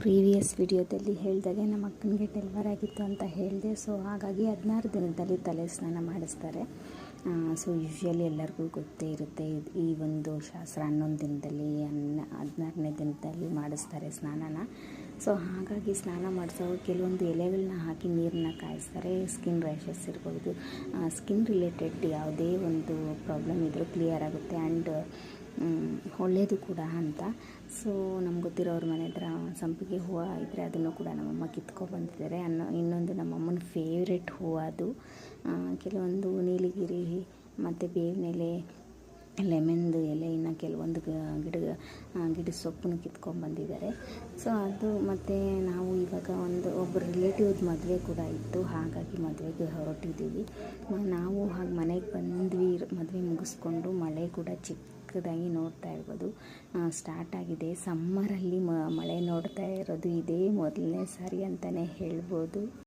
Previous ವಿಡಿಯೋದಲ್ಲಿ ಹೇಳಿದಾಗೆ ನಮ್ಮ ಅಕ್ಕನಿಗೆ ಡೆಲಿವರ್ ಆಗಿತ್ತು ಅಂತ ಹೇಳಿದೆ. ಸೊ ಹಾಗಾಗಿ ಹದಿನಾರು ದಿನದಲ್ಲಿ ತಲೆ ಸ್ನಾನ ಮಾಡಿಸ್ತಾರೆ. ಸೊ ಯೂಶ್ವಲಿ ಎಲ್ಲರಿಗೂ ಗೊತ್ತೇ ಇರುತ್ತೆ, ಈ ಒಂದು ಶಾಸ್ತ್ರ ಹನ್ನೊಂದು ದಿನದಲ್ಲಿ, ಹನ್ನ, ಹದಿನಾರನೇ ದಿನದಲ್ಲಿ ಮಾಡಿಸ್ತಾರೆ ಸ್ನಾನನ. ಸೊ ಹಾಗಾಗಿ ಸ್ನಾನ ಮಾಡಿಸೋ ಕೆಲವೊಂದು ಎಲೆಗಳನ್ನ ಹಾಕಿ ನೀರನ್ನ ಕಾಯಿಸ್ತಾರೆ. ಸ್ಕಿನ್ ರ್ಯಾಷಸ್ ಇರ್ಬೋದು. ಸ್ಕಿನ್ ರಿಲೇಟೆಡ್ ಯಾವುದೇ ಒಂದು ಪ್ರಾಬ್ಲಮ್ ಇದ್ದರೂ ಕ್ಲಿಯರ್ ಆಗುತ್ತೆ. ಆ್ಯಂಡ್ ಒಳ್ಳೆಯದು ಕೂಡ ಅಂತ. ಸೊ ನಮ್ಗೆ ಗೊತ್ತಿರೋರ ಮನೆ ಹತ್ರ ಸಂಪಿಗೆ ಹೂವು ಇದ್ದರೆ ಅದನ್ನು ಕೂಡ ನಮ್ಮಮ್ಮ ಕಿತ್ಕೊಬಂದಿದ್ದಾರೆ ಅನ್ನೋ, ಇನ್ನೊಂದು ನಮ್ಮಮ್ಮನ ಫೇವ್ರೆಟ್ ಹೂವು ಅದು. ಕೆಲವೊಂದು ನೀಲಗಿರಿ ಮತ್ತು ಬೇವಿನ ಎಲೆ ಲೆಮನ್ದು ಎಲೆ ಇನ್ನು ಕೆಲವೊಂದು ಗಿಡ ಗಿಡ ಸೊಪ್ಪನ್ನ ಕಿತ್ಕೊಂಡ್ಬಂದಿದ್ದಾರೆ ಸೊ ಅದು ಮತ್ತು ನಾವು ಇವಾಗ ಒಂದು ಒಬ್ಬರು ರಿಲೇಟಿವ್ದು ಮದುವೆ ಕೂಡ ಇತ್ತು. ಹಾಗಾಗಿ ಮದುವೆಗೆ ಹೊರಟಿದ್ದೀವಿ. ನಾವು ಹಾಗೆ ಮನೆಗೆ ಬಂದ್ವಿ, ಮದುವೆ ಮುಗಿಸ್ಕೊಂಡು ಮಳೆ ಕೂಡ ಚಿಕ್ಕದಾಗಿ ನೋಡ್ತಾ ಇರ್ಬೋದು. ಸ್ಟಾರ್ಟ್ ಆಗಿದೆ. ಸಮ್ಮರಲ್ಲಿ ಮಳೆ ನೋಡ್ತಾ ಇರೋದು ಇದೇ ಮೊದಲನೇ ಸಾರಿ ಅಂತಲೇ ಹೇಳ್ಬೋದು.